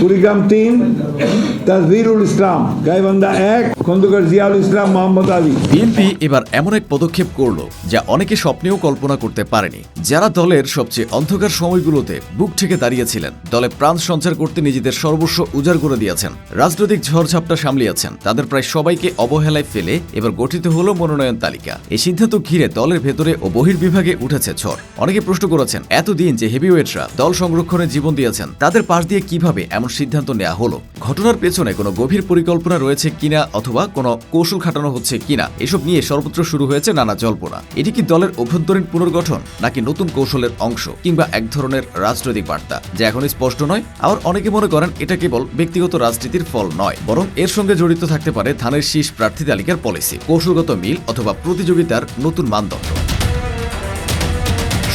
কুড়িগ্রাম তিন তাজবিরুল ইসলাম গাইবান্ধা এক খন্দকার জিয়াউল ইসলাম মোহাম্মদ আলী। বিএনপি এবার এমন এক পদক্ষেপ করল যা অনেকে স্বপ্নেও কল্পনা করতে পারেনি। যারা দলের সবচেয়ে অন্ধকার সময়গুলোতে বুক ঠেকে দাঁড়িয়েছিলেন, দলে প্রাণ সঞ্চার করতে নিজেদের সর্বস্ব উজাড় করে দিয়েছেন, রাজনৈতিক ঝড়ঝাপটা সামলিয়েছেন, তাদের প্রায় সবাইকে অবহেলায় ফেলে এবার গঠিত হলো মনোনয়ন তালিকা। এই সিদ্ধান্ত ঘিরে দলের ভেতরে ও বহির্বিভাগে উঠেছে ঝড়। অনেকে প্রশ্ন করেছেন, এতদিন যে হেভিওয়েটরা দল সংরক্ষণে জীবন দিয়েছেন, তাদের পাশ দিয়ে কীভাবে এমন সিদ্ধান্ত নেওয়া হলো? ঘটনার পেছনে কোনো গভীর পরিকল্পনা রয়েছে কিনা অথবা কোনো কৌশল খাটানো হচ্ছে কিনা, এসব নিয়ে সর্বত্র শুরু হয়েছে নানা জল্পনা। এটি কি দলের অভ্যন্তরীণ পুনর্গঠন নাকি নতুন কৌশলের অংশ কিংবা এক ধরনের রাজনৈতিক বার্তা? যা এখন স্পষ্ট নয়। আবার অনেকে মনে করেন এটা কেবল ব্যক্তিগত রাজনীতির ফল নয়, বরং এর সঙ্গে জড়িত থাকতে পারে ধানের শীষ প্রার্থী তালিকার পলিসি, কৌশলগত মিল অথবা প্রতিযোগিতার নতুন মানদণ্ড।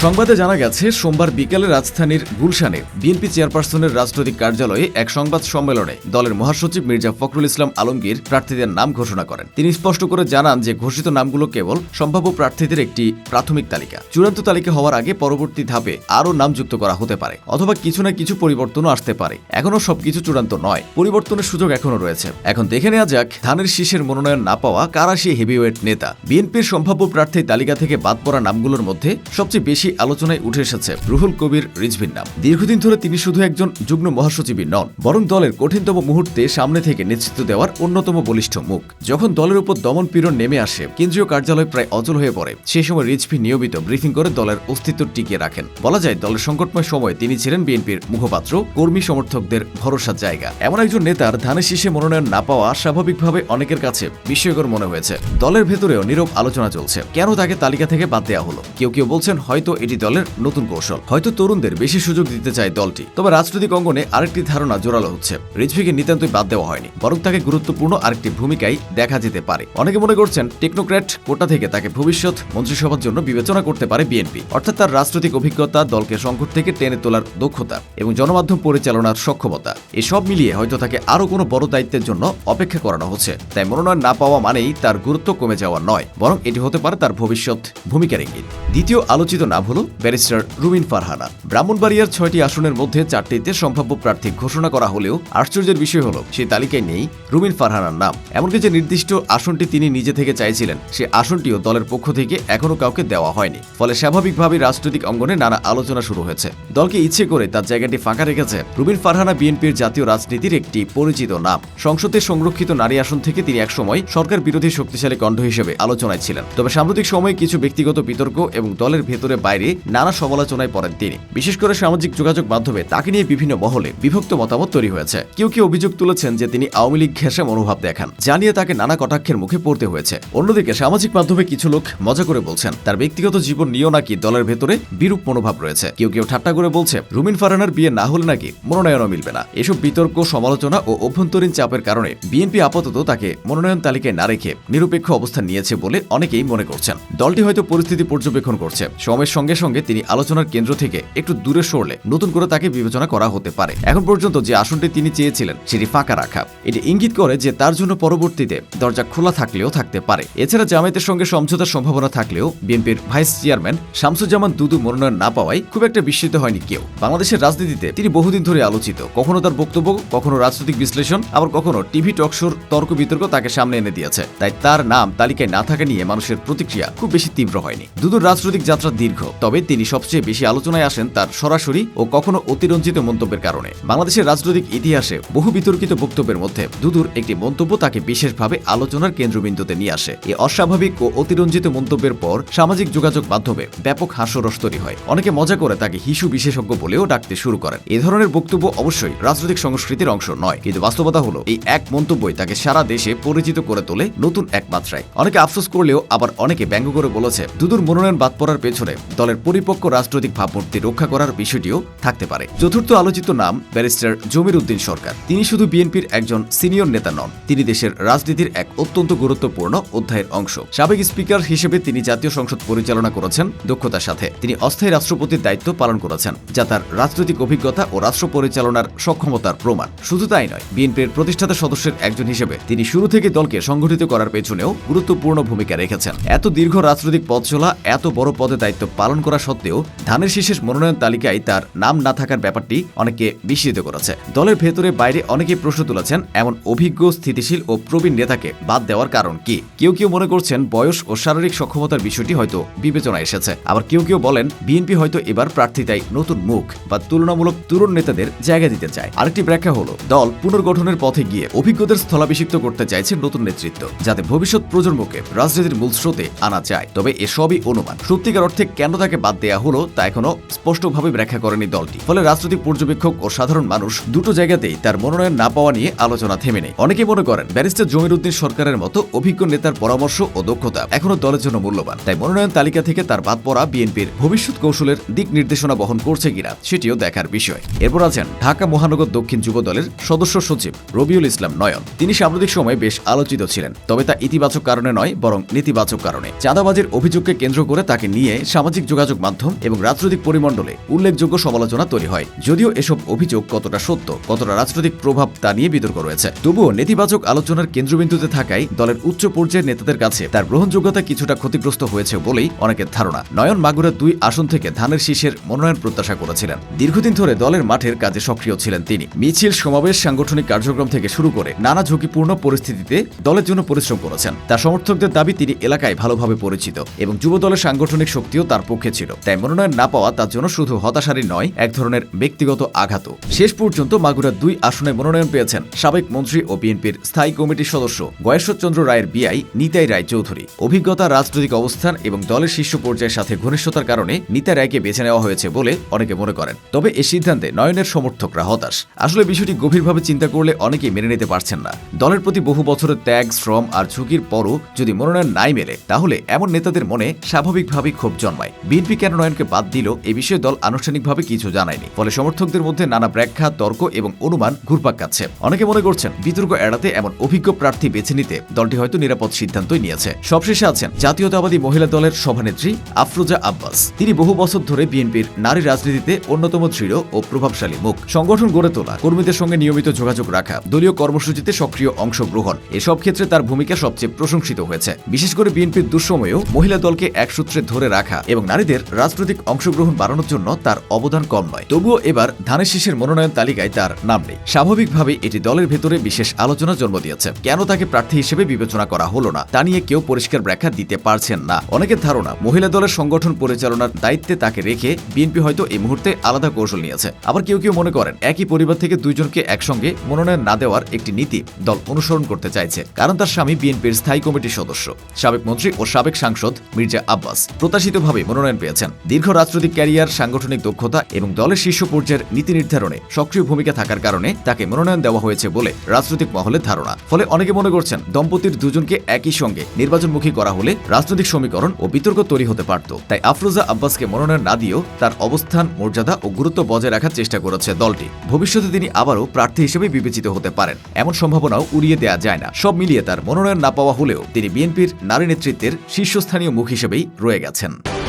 সংবাদে জানা গেছে, সোমবার বিকেলে রাজধানীর গুলশানে বিএনপি চেয়ারপারসনের রাজনৈতিক কার্যালয়ে এক সংবাদ সম্মেলনে দলের মহাসচিব মির্জা ফখরুল ইসলাম আলমগীর প্রার্থীদের নাম ঘোষণা করেন। তিনি স্পষ্ট করে জানান যে ঘোষিত নামগুলো কেবল সম্ভাব্য প্রার্থীদের একটি প্রাথমিক তালিকা। চূড়ান্ত তালিকা হওয়ার আগে পরবর্তী ধাপে আরও নাম যুক্ত করা হতে পারে, অথবা কিছু না কিছু পরিবর্তনও আসতে পারে। এখনও সবকিছু চূড়ান্ত নয়, পরিবর্তনের সুযোগ এখনও রয়েছে। এখন দেখে নেওয়া যাক, ধানের শীষের মনোনয়ন না পাওয়া কারা সেই হেভিওয়েট নেতা? বিএনপির সম্ভাব্য প্রার্থী তালিকা থেকে বাদ পড়া নামগুলোর মধ্যে সবচেয়ে বেশি আলোচনায় উঠে এসেছে রুহুল কবির রিজভির নাম। দীর্ঘদিন ধরে তিনি শুধু একজন যুগ্ম মহাসচিবই নন, বরং দলের কঠিনতম মুহূর্তে সামনে থেকে নেতৃত্ব দেওয়ার অন্যতম বলিষ্ঠ মুখ। যখন দলের উপর দমন পীড়ন নেমে আসে, কেন্দ্রীয় কার্যালয় প্রায় অচল হয়ে পড়ে। সেই সময় রিজভি নিয়মিত ব্রিফিং করে দলের অস্তিত্ব টিকিয়ে রাখেন। বলা যায়, দলের সংকটময় সময়ে তিনি ছিলেন বিএনপির মুখপাত্র, কর্মী সমর্থকদের ভরসার জায়গা। এমন একজন নেতার ধানের শীষে মনোনয়ন না পাওয়া স্বাভাবিকভাবে অনেকের কাছে বিস্ময়কর মনে হয়েছে। দলের ভেতরেও নীরব আলোচনা চলছে। কেন তাকে তালিকা থেকে বাদ দেওয়া হলো? কেউ কেউ বলছেন, হয়তো এটি দলের নতুন কৌশল। হয়তো তরুণদের বেশি সুযোগ দিতে চায় দলটি। তবে রাজনৈতিক অঙ্গনে আরেকটি ধারণা জোরালো হচ্ছে। রিজভিকে নিতান্তই বাদ দেওয়া হয়নি, বরং তাকে গুরুত্বপূর্ণ আরেকটি ভূমিকায় দেখা যেতে পারে। অনেকে মনে করছেন টেকনোক্র্যাট কোটা থেকে তাকে ভবিষ্যৎ মন্ত্রিসভার জন্য বিবেচনা করতে পারে বিএনপি। অর্থাৎ তার রাজনৈতিক অভিজ্ঞতা, দলকে সংকট থেকে টেনে তোলার দক্ষতা এবং জনমাধ্যম পরিচালনার সক্ষমতা, এসব মিলিয়ে হয়তো তাকে আরও কোনো বড় দায়িত্বের জন্য অপেক্ষা করানো হচ্ছে। তাই মনোনয়ন না পাওয়া মানেই তার গুরুত্ব কমে যাওয়া নয়, বরং এটি হতে পারে তার ভবিষ্যৎ ভূমিকার ইঙ্গিত। দ্বিতীয় আলোচিত নাম হল ব্যারিস্টার রুমিন ফারহানা। ব্রাহ্মণবাড়িয়ার ছয়টি আসনের মধ্যে চারটিতে সম্ভাব্য প্রার্থী ঘোষণা করা হলেও আশ্চর্যের বিষয় হল সেই তালিকায় নেই রুমিন ফারহানার নাম। এমনকি যে নির্দিষ্ট আসনটি তিনি নিজে থেকে চাইছিলেন, সে আসনটিও দলের পক্ষ থেকে এখনও কাউকে দেওয়া হয়নি। ফলে স্বাভাবিকভাবে রাজনৈতিক অঙ্গনে নানা আলোচনা শুরু হয়েছে। দলকে ইচ্ছে করে তার জায়গাটি ফাঁকা রেখেছে রুবিন ফারহানা বিএনপির জাতীয় রাজনীতির একটি পরিচিত নাম। সংসদে সংরক্ষিত নারী আসন থেকে তিনি একসময় সরকার বিরোধী শক্তিশালী কণ্ঠ হিসেবে আলোচনায় ছিলেন। তবে সাম্প্রতিক সময়ে কিছু ব্যক্তিগত বিতর্ক এবং দলের ভেতরে বাইরে নানা সমালোচনায় পড়েন তিনি। বিশেষ করে সামাজিক যোগাযোগ মাধ্যমে তাকে নিয়ে বিভিন্ন মহলে বিভক্ত মতামত তৈরি হয়েছে। কেউ কেউ অভিযোগ তুলেছেন যে তিনি আওয়ামী লীগ ঘেঁষা মনোভাব দেখান জানিয়ে তাকে নানা কটাক্ষের মুখে পড়তে হয়েছে। অন্যদিকে সামাজিক মাধ্যমে কিছু লোক মজা করে বলছেন, তার ব্যক্তিগত জীবন নিয়েও নাকি দলের ভেতরে বিরূপ মনোভাব রয়েছে। কেউ কেউ ঠাট্টা করে বলছে, রুমিন ফারহানার বিয়ে না হলে নাকি মনোনয়নও মিলবে না। এসব বিতর্ক, সমালোচনা ও অভ্যন্তরীণ চাপের কারণে বিএনপি আপাতত তাকে মনোনয়ন তালিকায় না রেখে নিরপেক্ষ অবস্থান নিয়েছে বলে অনেকেই মনে করছেন। দলটি হয়তো পরিস্থিতি পর্যবেক্ষণ করছে। সময়ের সঙ্গে সঙ্গে তিনি আলোচনার কেন্দ্র থেকে একটু দূরে সরলে নতুন করে তাকে বিবেচনা করা হতে পারে। এখন পর্যন্ত যে আসনটি তিনি চেয়েছিলেন, সেটি ফাঁকা রাখা। এটি ইঙ্গিত করে যে তার জন্য পরবর্তীতে দরজা খোলা থাকলেও থাকতে পারে। এছাড়া জামায়াতের সঙ্গে সমঝোতার সম্ভাবনা থাকলেও বিএনপির ভাইস চেয়ারম্যান শামসুজ্জামান দুদু মনোনয়ন না পাওয়ায় খুব একটা বিস্মিত হয়নি কেউ। বাংলাদেশের রাজনীতিতে তিনি বহুদিন ধরে আলোচিত। কখনো তার বক্তব্য, কখনো রাজনৈতিক বিশ্লেষণ, আবার কখনো টিভি টক শোর তর্ক বিতর্ক তাকে সামনে এনে দিয়েছে। তাই তার নাম তালিকায় না থাকা নিয়ে মানুষের প্রতিক্রিয়া খুব বেশি তীব্র হয়নি। দুদুর রাজনৈতিক যাত্রা দীর্ঘ। তবে তিনি সবচেয়ে বেশি আলোচনায় আসেন তার সরাসরি ও কখনো অতিরঞ্জিত মন্তব্যের কারণে। বাংলাদেশের রাজনৈতিক ইতিহাসে বহু বিতর্কিত বক্তব্যের মধ্যে দুদুর একটি মন্তব্য তাকে বিশেষভাবে আলোচনার কেন্দ্রবিন্দুতে নিয়ে আসে। এই অস্বাভাবিক ও অতিরঞ্জিত মন্তব্যের পর সামাজিক যোগাযোগ মাধ্যমে ব্যাপক হাস্যরস তৈরি হয়। অনেকে মজা করে তাকে হিসু বিশেষজ্ঞ বলেও ডাকতে শুরু করেন। এ ধরনের বক্তব্য অবশ্যই রাজনৈতিক সংস্কৃতির অংশ নয়, কিন্তু বাস্তবতা হলো এই এক মন্তব্যই তাকে সারা দেশে পরিচিত করে তোলে নতুন এক মাত্রায়। অনেকে আফসোস করলেও আবার অনেকে ব্যঙ্গ করে বলেছে, দুদুর মনোনয়ন বাদ পড়ার পেছনে দলের পরিপক্ক রাজনৈতিক ভাবমূর্তি রক্ষা করার বিষয়টিও থাকতে পারে। চতুর্থ আলোচিত নাম ব্যারিস্টার জমির উদ্দিন সরকার। তিনি শুধু বিএনপির একজন সিনিয়র নেতা নন, তিনি দেশের রাজনীতির এক অত্যন্ত গুরুত্বপূর্ণ অধ্যায়ের অংশ। সাবেক স্পিকার হিসেবে তিনি জাতীয় সংসদ পরিচালনা করেছেন দক্ষতার সাথে। তিনি অস্থায়ী রাষ্ট্রপতির দায়িত্ব পালন করেছেন, যা তার রাজনৈতিক অভিজ্ঞতা ও রাষ্ট্র পরিচালনার সক্ষমতার প্রমাণ। শুধু তাই নয়, বিএনপির প্রতিষ্ঠাতা সদস্যের একজন হিসেবে তিনি শুরু থেকে দলকে সংগঠিত করার পেছনেও গুরুত্বপূর্ণ ভূমিকা রেখেছেন। এত দীর্ঘ রাজনৈতিক পথ চলা, এত বড় পদে দায়িত্ব পালন পালন করা সত্ত্বেও ধানের শীষের মনোনয়ন তালিকায় তার নাম না থাকার ব্যাপারটি অনেককে বিস্মিত করেছে। দলের ভেতরে বাইরে অনেকেই প্রশ্ন তুলেছেন, এমন অভিজ্ঞ, স্থিতিশীল ও প্রবীণ নেতাকে বাদ দেওয়ার কারণ কি? কেউ কেউ মনে করছেন বয়স ও শারীরিক সক্ষমতার বিষয়টি হয়তো বিবেচনায় এসেছে। আবার কেউ কেউ বলেন, বিএনপি হয়তো এবার প্রার্থিতায় নতুন মুখ বা তুলনামূলক তরুণ নেতাদের জায়গা দিতে চায়। আরেকটি ব্যাখ্যা হলো, দল পুনর্গঠনের পথে গিয়ে অভিজ্ঞদের স্থলাভিষিক্ত করতে চাইছে নতুন নেতৃত্ব, যাতে ভবিষ্যৎ প্রজন্মকে রাজনীতির মূল স্রোতে আনা যায়। তবে এসবই অনুমান। সত্যিকার অর্থে কেন তাকে বাদ দেওয়া হলো তা এখনও স্পষ্টভাবে ব্যাখ্যা করেনি দলটি। ফলে রাজনৈতিক পর্যবেক্ষক ও সাধারণ মানুষ দুটো জায়গাতেই তার মনোনয়ন না পাওয়া নিয়ে আলোচনা থেমে নেই। অনেকে মনে করেন ব্যারিস্টার জমিরুদ্দিন সরকারের মতো অভিজ্ঞ নেতার পরামর্শ ও দক্ষতা এখনও দলের জন্য মূল্যবান। তাই মনোনয়ন তালিকা থেকে তার বাদ পড়া বিএনপির ভবিষ্যৎ কৌশলের দিক নির্দেশনা বহন করছে কিনা সেটিও দেখার বিষয়। এরপর আছেন ঢাকা মহানগর দক্ষিণ যুব দলের সদস্য সচিব রবিউল ইসলাম নয়ন। তিনি সাম্প্রতিক সময়ে বেশ আলোচিত ছিলেন, তবে তা ইতিবাচক কারণে নয়, বরং নেতিবাচক কারণে। চাঁদাবাজির অভিযোগকে কেন্দ্র করে তাকে নিয়ে সামাজিক যোগাযোগ মাধ্যম এবং রাজনৈতিক পরিমণ্ডলে উল্লেখযোগ্য সমালোচনা তৈরি হয়। যদিও এসব অভিযোগ কতটা সত্য, কতটা রাজনৈতিক প্রভাব তা নিয়ে বিতর্ক রয়েছে। তবুও নেতিবাচক আলোচনার কেন্দ্রবিন্দুতে থাকায় দলের উচ্চ পর্যায়ের নেতাদের কাছে তার গ্রহণযোগ্যতা কিছুটা ক্ষতিগ্রস্ত হয়েছে বলেই অনেকের ধারণা। নয়ন মাগুরার দুই আসন থেকে ধানের শীষের মনোনয়ন প্রত্যাশা করেছিলেন। দীর্ঘদিন ধরে দলের মাঠের কাজে সক্রিয় ছিলেন তিনি। মিছিল, সমাবেশ, সাংগঠনিক কার্যক্রম থেকে শুরু করে নানা ঝুঁকিপূর্ণ পরিস্থিতিতে দলের জন্য পরিশ্রম করেছেন। তার সমর্থকদের দাবি, তিনি এলাকায় ভালোভাবে পরিচিত এবং যুব দলের সাংগঠনিক শক্তিও তার পক্ষে ছিল। তাই মনোনয়ন না পাওয়া তার জন্য শুধু হতাশারই নয়, এক ধরনের ব্যক্তিগত আঘাতও। শেষ পর্যন্ত মাগুরার দুই আসনে মনোনয়ন পেয়েছেন সাবেক মন্ত্রী ও বিএনপির স্থায়ী কমিটির সদস্য গয়েশ্বরচন্দ্র রায়ের বিআই নিতাই রায় চৌধুরী। অভিজ্ঞতা, রাজনৈতিক অবস্থান এবং দলের শীর্ষ পর্যায়ের সাথে ঘনিষ্ঠতার কারণে নিতা রায়কে বেছে নেওয়া হয়েছে বলে অনেকে মনে করেন। তবে এ সিদ্ধান্তে নয়নের সমর্থকরা হতাশ। আসলে বিষয়টি গভীরভাবে চিন্তা করলে অনেকেই মেনে নিতে পারছেন না। দলের প্রতি বহু বছরের ত্যাগ, শ্রম আর ঝুঁকির পরও যদি মনোনয়ন নাই মেলে, তাহলে এমন নেতাদের মনে স্বাভাবিকভাবেই ক্ষোভ জন্মায়। বিএনপি কেন নয়নকে বাদ দিল, এ বিষয়ে দল আনুষ্ঠানিকভাবে কিছু জানায়নি। ফলে সমর্থকদের মধ্যে নানা ব্যাখ্যা, তর্ক এবং অনুমান ঘুরপাক খাচ্ছে। অনেকে মনে করছেন বিতর্ক এড়াতে এমন অভিজ্ঞ প্রার্থী বেছে নিতে দলটি হয়তো নিরাপদ সিদ্ধান্তই নিয়েছে। সবশেষে আছেন জাতীয়তাবাদী মহিলা দলের সভানেত্রী আফরোজা আব্বাস। তিনি বহু বছর ধরে বিএনপির নারী রাজনীতিতে অন্যতম দৃঢ় ও প্রভাবশালী মুখ। সংগঠন গড়ে তোলা, কর্মীদের সঙ্গে নিয়মিত যোগাযোগ রাখা, দলীয় কর্মসূচিতে সক্রিয় অংশগ্রহণ, এসব ক্ষেত্রে তার ভূমিকা সবচেয়ে প্রশংসিত হয়েছে। বিশেষ করে বিএনপির দুঃসময়েও মহিলা দলকে এক সূত্রে ধরে রাখা এবং নারীদের রাজনৈতিক অংশগ্রহণ বাড়ানোর জন্য তার অবদান কম নয়। তবুও এবার ধানের শীষের মনোনয়ন তালিকায় তার নাম নেই। স্বাভাবিকভাবে এটি দলের ভেতরে বিশেষ আলোচনা জন্ম দিয়েছে। কেন তাকে প্রার্থী হিসেবে বিবেচনা করা হলো না, তা নিয়ে কেউ পরিষ্কার ব্যাখ্যা দিতে পারছেন না। অনেকের ধারণা, মহিলা দলের সংগঠন পরিচালনার দায়িত্বে তাকে রেখে বিএনপি হয়তো এই মুহূর্তে আলাদা কৌশল নিয়েছে। আবার কেউ কেউ মনে করেন, একই পরিবার থেকে দুইজনকে একসঙ্গে মনোনয়ন না দেওয়ার একটি নীতি দল অনুসরণ করতে চাইছে, কারণ তার স্বামী বিএনপির স্থায়ী কমিটির সদস্য। সাবেক মন্ত্রী ও সাবেক সাংসদ মির্জা আব্বাস। প্রত্যাশিতভাবে মনোনয়ন পেয়েছেন। দীর্ঘ রাজনৈতিক ক্যারিয়ার, সাংগঠনিক দক্ষতা এবং দলের শীর্ষ পর্যায়ের নীতি নির্ধারণে সক্রিয় ভূমিকা থাকার কারণে তাকে মনোনয়ন দেওয়া হয়েছে বলে রাজনৈতিক মহলের ধারণা। ফলে অনেকে মনে করছেন, দম্পতির দুজনকে একই সঙ্গে নির্বাচনমুখী করা হলে রাজনৈতিক সমীকরণ ও বিতর্ক তৈরি হতে পারত। তাই আফরোজা আব্বাসকে মনোনয়ন না দিয়েও তার অবস্থান, মর্যাদা ও গুরুত্ব বজায় রাখার চেষ্টা করেছে দলটি। ভবিষ্যতে তিনি আবারও প্রার্থী হিসেবে বিবেচিত হতে পারেন। এমন সম্ভাবনাও উড়িয়ে দেওয়া যায় না। সব মিলিয়ে তার মনোনয়ন না পাওয়া হলেও তিনি বিএনপির নারী নেতৃত্বের শীর্ষস্থানীয় মুখ হিসেবেই রয়ে গেছেন।